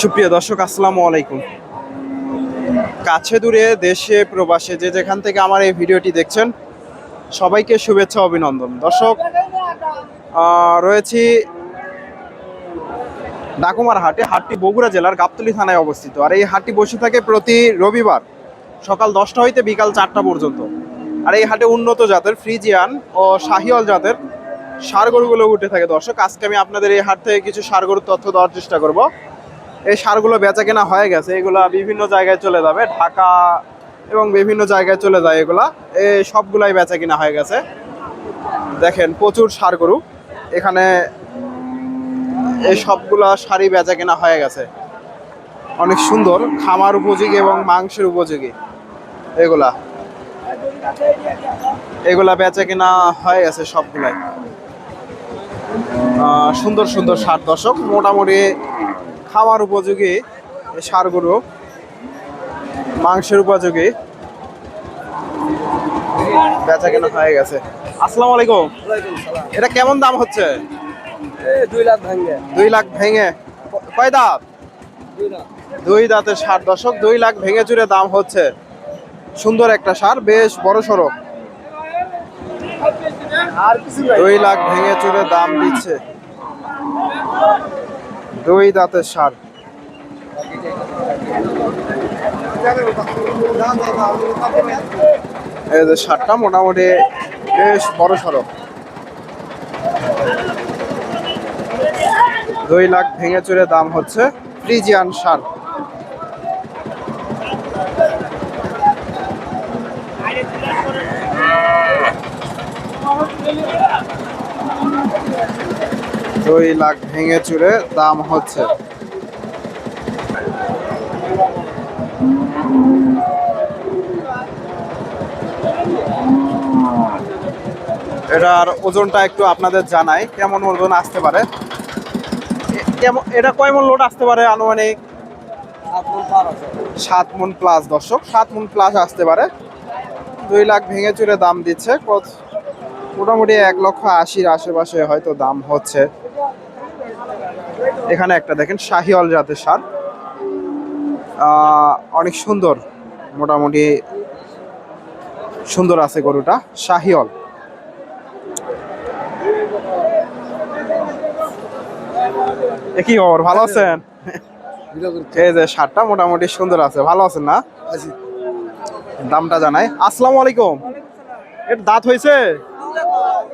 সুপ্রিয় দর্শক, আসসালামু আলাইকুম। কাছে দূরে দেশে প্রবাসে যে যেখান থেকে আমার এই ভিডিওটি দেখছেন, সবাইকে শুভেচ্ছা, অভিনন্দন। দর্শক রয়েছি ডাকুমার হাটে, হাটটি বগুড়া জেলার গাবতলী থানায় অবস্থিত। আর এই হাটটি বসে থাকে প্রতি রবিবার সকাল দশটা হইতে বিকাল চারটা পর্যন্ত। আর এই হাটে উন্নত জাতের ফ্রিজিয়ান ও শাহিওয়াল জাতের সার গরুগুলো উঠে থাকে। দর্শক, আজকে আমি আপনাদের এই হাট থেকে কিছু সার গরুর তথ্য দেওয়ার চেষ্টা করব। এই সারগুলো বেচা কেনা হয়ে গেছে, এগুলা বিভিন্ন জায়গায় চলে যাবে, ঢাকা এবং বিভিন্ন জায়গায় চলে যায় এগুলা। এই সবগুলাই বেচা কিনা হয়ে গেছে। দেখেন, প্রচুর সার গরু। এখানে এই সবগুলা শাড়ি বেচা কেনা হয়ে গেছে। অনেক সুন্দর খামার উপযোগী এবং মাংসের উপযোগী। এগুলা। এগুলা বেচা কেনা হয়ে গেছে সবগুলাই। সুন্দর সুন্দর সার দর্শক মোটামুটি খামার উপযোগী এই সারগুলো। মাংসের উপযোগী। বেচা কেনা হয়ে গেছে। আসসালামু আলাইকুম। এটা কেমন দাম হচ্ছে? দুই লাখ ভাঙ্গে দুই লাখ ভেঙে। কয় দাঁত? দুই দাঁতের সার। দশক দুই লাখ ভেঙে চুরে দাম হচ্ছে। সুন্দর একটা সার বেশ বড় সড়ক। দুই লাখ ভেঙে চুরে দাম দিচ্ছে। দুই দাঁতের সার। এই যে সারটা মোটামুটি বেশ বড় সড়ক। দুই লাখ ভেঙে চুরে দাম হচ্ছে ফ্রিজিয়ান সার। দুই লাখ ভেঙে চুরে দাম হচ্ছে। এটার ওজনটা একটু আপনাদের জানাই, কেমন ওজন আসতে পারে? এটা কয় মন লোড আসতে পারে আনুমানিক? সাত মন প্লাস দর্শক সাত মন প্লাস আসতে পারে। দুই লাখ ভেঙে চুরে দাম দিচ্ছে। কত- মোটামুটি এক লক্ষ আশির আশেপাশে হয়তো দাম হচ্ছে। এখানে একটা দেখেন শাহিওয়াল জাতের সার। অনেক সুন্দর মোটামুটি সুন্দর আছে গরুটা শাহিওয়াল। কি খবর? ভালো আছেন? এই যে শার্টটা মোটামুটি সুন্দর আছে ভালো আছেন না? দামটা জানাই। আসসালামু আলাইকুম। এর দাঁত হয়েছে?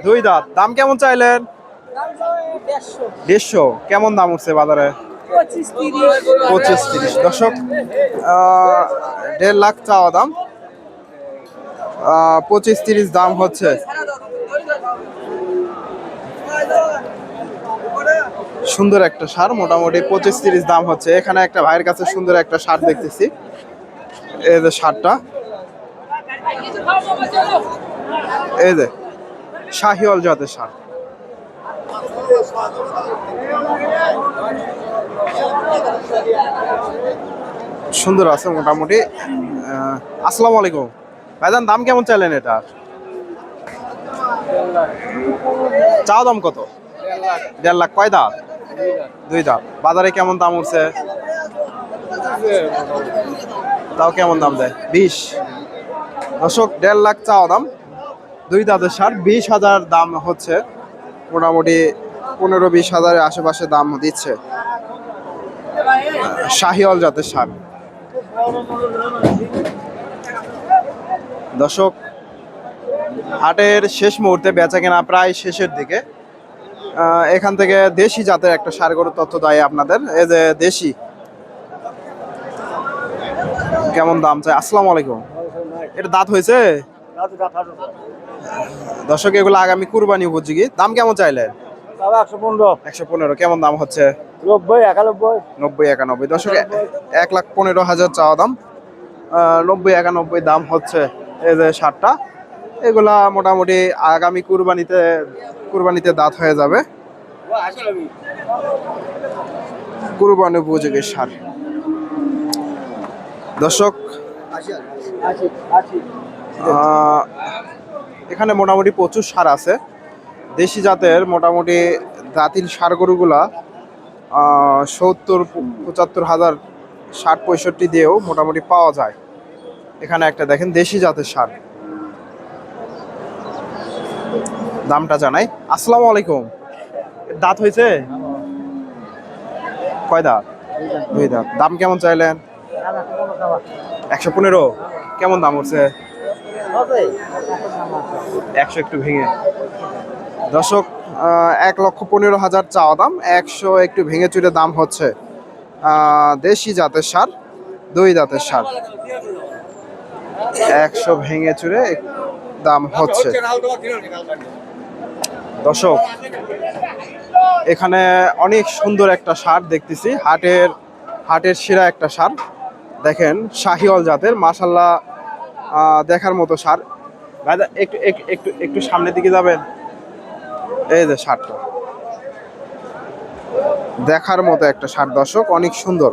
দুই দাঁত। দাম কেমন চাইলেন? দেড়শো। কেমন দাম উঠছে বাজারে? পঁচিশ তিরিশ। আহ, দেড় লাখ চাওয়া দাম। পঁচিশ তিরিশ দাম হচ্ছে। সুন্দর একটা সার, মোটামুটি পঁচিশ তিরিশ দাম হচ্ছে। এখানে একটা ভাইয়ের কাছে সুন্দর একটা সার দেখতেছি। এই যে সারটা। এই যে শাহিওয়াল জাতের সার। সুন্দর আছে মোটামুটি। আসসালামু আলাইকুম। ভাইজান, দাম কেমন চাইলেন এটা? চা দাম কত? দেড় লাখ। কয় দাঁত? দুই বাজারে কেমন দাম উঠছে? তাও কেমন দাম দেয়? বিশ। দর্শক, দেড় লাখ চাওয়া দাম। দুই দাঁতের সার বিশ হাজার দাম হচ্ছে। মোটামুটি পনেরো বিশ হাজারের আশেপাশে দাম দিচ্ছে। শাহিওয়াল জাতের সার দর্শক, হাটের শেষ মুহূর্তে বেচা কেনা প্রায় শেষের দিকে। এখান থেকে দেশি জাতের একটা সার গরুর তথ্য দেয় আপনাদের। এই যে দেশি, কেমন দাম চাই? আসসালামু আলাইকুম। এটা দাঁত হয়েছে? দর্শক, এগুলো আগামী কুরবানি উপযোগী। দাম কেমন চাইলে? একশো পনেরো। কেমন দাম হচ্ছে? নব্বই নব্বই একানব্বই এক লাখ পনেরো হাজার চাওয়া দাম। নব্বই, একানব্বই দাম হচ্ছে এই যে সারটা। এগুলা মোটামুটি আগামী কুরবানিতে কুরবানিতে দাঁত হয়ে যাবে। কুরবানি উপযোগী সার। দর্শক এখানে মোটামুটি প্রচুর সার আছে। দেশি জাতের মোটামুটি জাতির সার গরুগুলা সত্তর, পঁচাত্তর হাজার, ষাট, পঁয়ষট্টি দিয়েও মোটামুটি পাওয়া যায়। এখানে একটা দেখেন দেশি জাতের সার। দামটা জানাই। আসসালামু আলাইকুম। দাঁত হয়েছে? কয় দাঁত? দুই দাঁত। দাম কেমন চাইলেন? একশো পনেরো। কেমন দাম উঠছে? একশো একটু ভেঙে। দর্শক এক লক্ষ পনেরো হাজার চাওয়া দাম একশো একটু ভেঙে চুরে দাম হচ্ছে দেশি জাতের সার দুই দাঁতের সার। একশো ভেঙে চুরে দাম হচ্ছে। দর্শক, এখানে অনেক সুন্দর একটা সার দেখতেছি। হাটের হাটের সেরা একটা সার। দেখেন, শাহিওয়াল জাতের মাসাল্লাহ দেখার মতো সার। একটু একটু একটু একটু সামনের দিকে যাবেন? এই যে সারটা। দেখার মতো একটা সার, দর্শক, অনেক সুন্দর।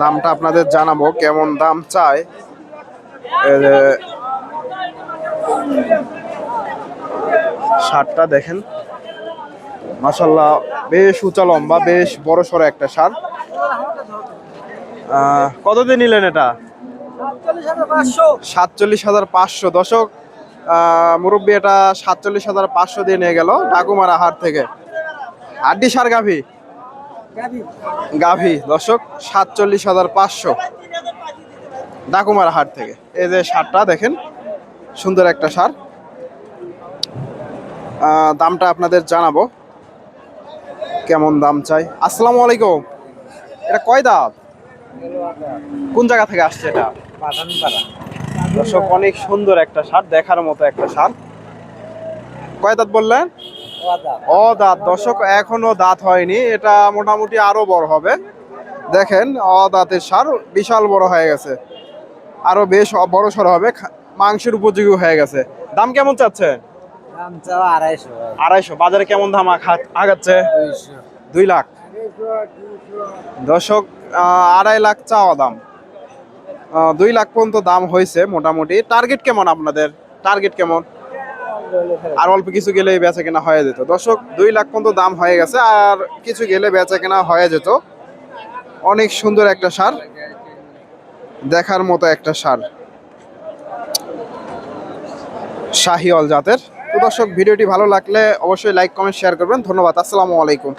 দামটা আপনাদের জানাব, কেমন দাম চায়। সারটা দেখেন। মাসাল্লাহ বেশ উঁচা লম্বা, বেশ বড় সড়ো একটা সার কতদিন নিলেন এটা? সাতচল্লিশ হাজার পাঁচশো। দশক মুরব্বী, এটা সাতচল্লিশ হাজার পাঁচশো দিয়ে নিয়ে গেল, ডাকুমারা হাট থেকে। আড্ডি সার গাভী গাভী। দর্শক সাতচল্লিশ হাজার পাঁচশো। ডাকুমারা হাট থেকে। এই যে সারটা দেখেন সুন্দর একটা সার। দামটা আপনাদের জানাব। কেমন দাম চাই। আসসালামু আলাইকুম। এটা কয় দাঁত? কোন জায়গা থেকে আসছে এটা? দর্শক অনেক সুন্দর একটা সার দেখার মতো একটা সার। কয় দাঁত বললেন? ও দাঁত দর্শক এখনও দাঁত হয়নি। এটা মোটামুটি আরও বড় হবে। দেখেন অ দাঁতের সার বিশাল বড় হয়ে গেছে। আরও বেশ বড় সড় হবে। মাংসের উপযোগী হয়ে গেছে। দাম কেমন চাচ্ছে? আড়াইশো। বাজারে কেমন দাম আগাচ্ছে? দুই লাখ। দর্শক আড়াই লাখ চাওয়া দাম। দুই লাখ পর্যন্ত দাম হয়েছে মোটামুটি। টার্গেট কেমন আপনাদের? টার্গেট কেমন? আর অল্প কিছু গেলে বেচা কেনা হয়ে যেত। দর্শক, দুই লাখ পর্যন্ত দাম হয়ে গেছে আর কিছু গেলে বেচা কেনা হয়ে যেত। অনেক সুন্দর একটা সার, দেখার মতো একটা সার। শাহিওয়াল জাতের। তো দর্শক, ভিডিওটি ভালো লাগলে অবশ্যই লাইক কমেন্ট শেয়ার করবেন। ধন্যবাদ, আসসালামু আলাইকুম।